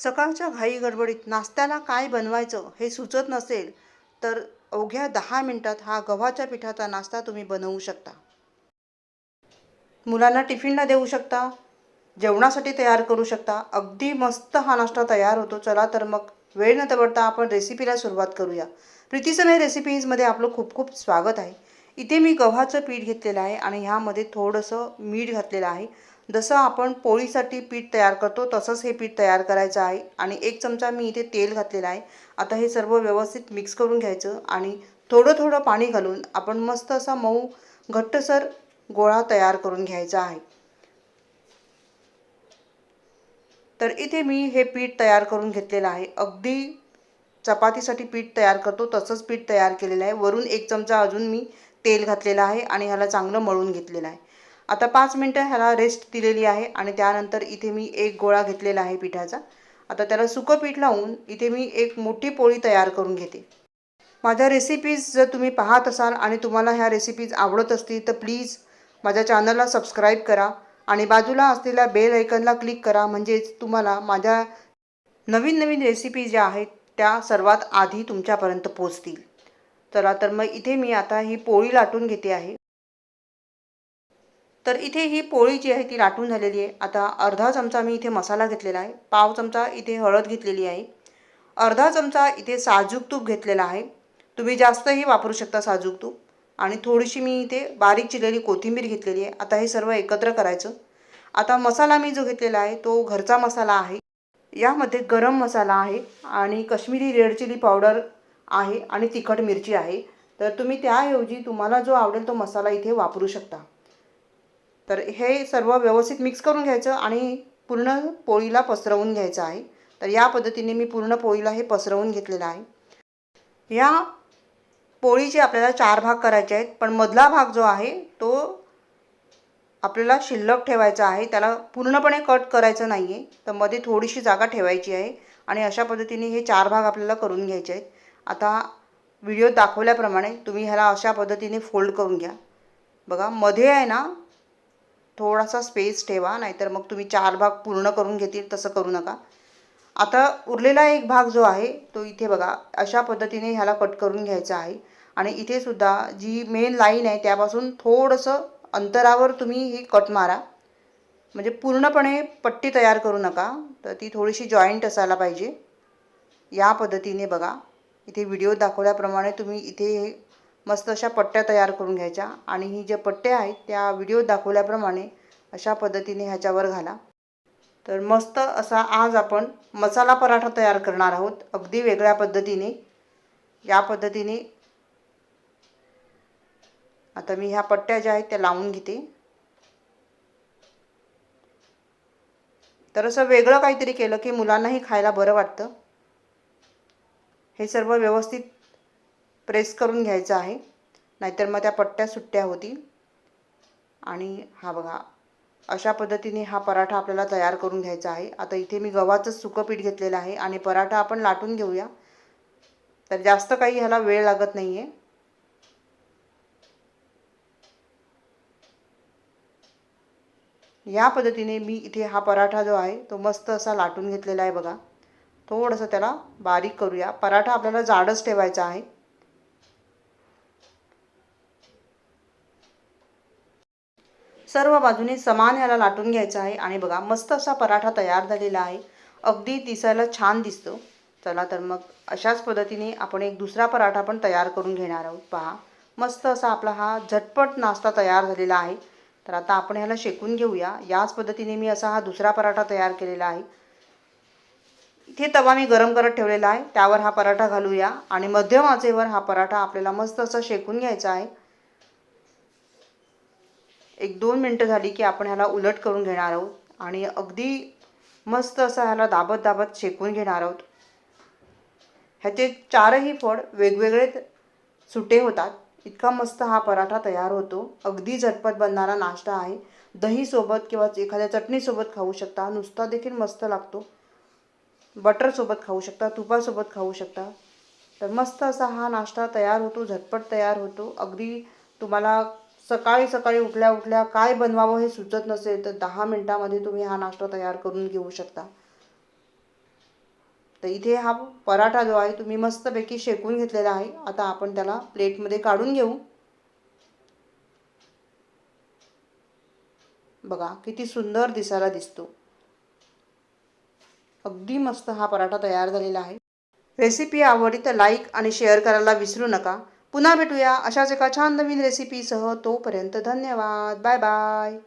सकाळच्या घाई गडबडीत नाश्त्याला काय बनवायचं हे सुचत नसेल तर अवघ्या दहा मिनटात हा गव्हाच्या पिठाचा नाश्ता तुम्ही बनवू शकता. मुलांना टिफिनला देऊ शकता जेवणासाठी तयार करू शकता. अगदी मस्त हा नाश्ता तयार होतो. चला तर मग वेळ न तबडता आपण रेसिपीला सुरुवात करूया. प्रीतीसमय रेसिपीजमध्ये आपलं खूप खूप स्वागत आहे. इथे मी गव्हाचं पीठ घेतलेलं आहे आणि ह्यामध्ये थोडंसं मीठ घातलेलं आहे. जसं आपण पोळीसाठी पीठ तयार करतो तसंच हे पीठ तयार करायचं आहे. आणि एक चमचा मी इथे तेल घातलेलं आहे. आता हे सर्व व्यवस्थित मिक्स करून घ्यायचं आणि थोडं थोडं पाणी घालून आपण मस्त असा मऊ घट्टसर गोळा तयार करून घ्यायचा आहे. तर इथे मी हे पीठ तयार करून घेतलेलं आहे. अगदी चपातीसाठी पीठ तयार करतो तसंच पीठ तयार केलेलं आहे. वरून एक चमचा अजून मी तेल घातलेलं आहे आणि ह्याला चांगलं मळून घेतलेलं आहे. आता पाच मिनटं ह्याला रेस्ट दिलेली आहे आणि त्यानंतर इथे मी एक गोळा घेतलेला आहे पिठाचा. आता त्याला सुकं पीठ लावून इथे मी एक मोठी पोळी तयार करून घेते. माझ्या रेसिपीज जर तुम्ही पाहत असाल आणि तुम्हाला ह्या रेसिपीज आवडत असतील तर प्लीज माझ्या चॅनलला सबस्क्राईब करा आणि बाजूला असलेल्या बेल ऐकनला क्लिक करा. म्हणजेच तुम्हाला माझ्या नवीन नवीन रेसिपी ज्या आहेत त्या सर्वात आधी तुमच्यापर्यंत पोचतील चला तर मग इथे मी आता ही पोळी लाटून घेते आहे. तर इथे ही पोळी जी आहे ती लाटून झालेली आहे. आता अर्धा चमचा मी इथे मसाला घेतलेला आहे. पाव चमचा इथे हळद घेतलेली आहे. अर्धा चमचा इथे साजूक तूप घेतलेला आहे. तुम्ही जास्तही वापरू शकता साजूक तूप. आणि थोडीशी मी इथे बारीक चिरलेली कोथिंबीर घेतलेली आहे. आता हे सर्व एकत्र करायचं. आता मसाला मी जो घेतलेला आहे तो घरचा मसाला आहे. यामध्ये गरम मसाला आहे आणि कश्मीरी रेड चिली पावडर आहे आणि तिखट मिरची आहे. तर तुम्ही त्याऐवजी तुम्हाला जो आवडेल तो मसाला इथे वापरू शकता. तर हे सर्व व्यवस्थित मिक्स करून घ्यायचं आणि पूर्ण पोळीला पसरवून घ्यायचं आहे. तर या पद्धतीने मी पूर्ण पोळीला हे पसरवून घेतलेलं आहे. या पोळीचे आपल्याला चार भाग करायचे आहेत पण मधला भाग जो आहे तो आपल्याला शिल्लक ठेवायचा आहे. त्याला पूर्णपणे कट करायचं नाही आहे तर मध्ये थोडीशी जागा ठेवायची आहे आणि अशा पद्धतीने हे चार भाग आपल्याला करून घ्यायचे आहेत. आता व्हिडिओ दाखवल्याप्रमाणे तुम्ही ह्याला अशा पद्धतीने फोल्ड करून घ्या. बघा मध्ये आहे ना थोडासा स्पेस ठेवा नाहीतर मग तुम्ही चार भाग पूर्ण करून घेतील तसं करू नका. आता उरलेला एक भाग जो आहे तो इथे बघा अशा पद्धतीने ह्याला कट करून घ्यायचा आहे. आणि इथे सुद्धा जी मेन लाईन आहे त्यापासून थोडंसं अंतरावर तुम्ही ही कट मारा. म्हणजे पूर्णपणे पट्टी तयार करू नका तर ती थोडीशी जॉईंट असायला पाहिजे. या पद्धतीने बघा इथे व्हिडिओ दाखवल्याप्रमाणे तुम्ही इथे हे मस्त अशा पट्ट्या तयार करून घ्यायच्या. आणि ही ज्या पट्ट्या आहेत त्या व्हिडिओ दाखवल्याप्रमाणे अशा पद्धतीने ह्याच्यावर घाला. तर मस्त असा आज आपण मसाला पराठा तयार करणार आहोत. अगदी वेगळ्या पद्धतीने. या पद्धतीने आता मी ह्या पट्ट्या ज्या आहेत त्या लावून घेते. तर असं वेगळं काहीतरी केलं की मुलांनाही खायला बरं वाटतं. हे सर्व व्यवस्थित प्रेस करून घ्यायचं आहे. नाहीतर मग त्या पट्ट्या सुट्ट्या होतील. आणि हा बघा अशा पद्धतीने हा पराठा आपल्याला तयार करून घ्यायचा आहे. आता इथे मी गव्हाचं सुकं पीठ घेतलेलं आहे आणि पराठा आपण लाटून घेऊया. तर जास्त काही ह्याला वेळ लागत नाही आहे या पद्धतीने मी इथे हा पराठा जो आहे तो मस्त असा लाटून घेतलेला आहे बघा. थोडंसं त्याला बारीक करूया. पराठा आपल्याला जाडच ठेवायचा आहे. सर्व बाजूने समान ह्याला लाटून घ्यायचं आहे. आणि बघा मस्त असा पराठा तयार झालेला आहे. अगदी दिसायला छान दिसतो. चला तर मग अशाच पद्धतीने आपण एक दुसरा पराठा पण तयार करून घेणार आहोत. पहा मस्त असा आपला हा झटपट नाश्ता तयार झालेला आहे. तर आता आपण ह्याला शेकून घेऊया. याच पद्धतीने मी असा हा दुसरा पराठा तयार केलेला आहे. इथे तवा मी गरम करत ठेवलेला आहे. त्यावर हा पराठा घालूया. आणि मध्यम आचेवर हा पराठा आपल्याला मस्त असा शेकून घ्यायचा आहे. एक दोन मिनटं झाली की आपण ह्याला उलट करून घेणार आहोत आणि अगदी मस्त असं ह्याला दाबत दाबत शेकून घेणार आहोत. ह्याचे चारही फळ वेगवेगळे सुटे होतात. इतका मस्त हा पराठा तयार होतो. अगदी झटपट बनणारा नाश्ता आहे. दहीसोबत किंवा एखाद्या चटणीसोबत खाऊ शकता. नुसता देखील मस्त लागतो. बटरसोबत खाऊ शकता. तुपासोबत खाऊ शकता. तर मस्त असा हा नाश्ता तयार होतो. झटपट तयार होतो. अगदी तुम्हाला सकाळी सकाळी उठल्या उठल्या काय बनवावं हे सुचत नसेल तर दहा मिनटामध्ये तुम्ही हा नाश्ता तयार करून घेऊ शकता. तर इथे हा पराठा जो आहे तुम्ही मस्तपैकी शेकून घेतलेला आहे. आता आपण त्याला प्लेटमध्ये काढून घेऊ. बघा किती सुंदर दिसायला दिसतो. अगदी मस्त हा पराठा तयार झालेला आहे. रेसिपी आवडली तर लाईक आणि शेअर करायला विसरू नका. पुन्हा भेटूया अशाच एका छान नवीन रेसिपीसह तोपर्यंत धन्यवाद. Bye bye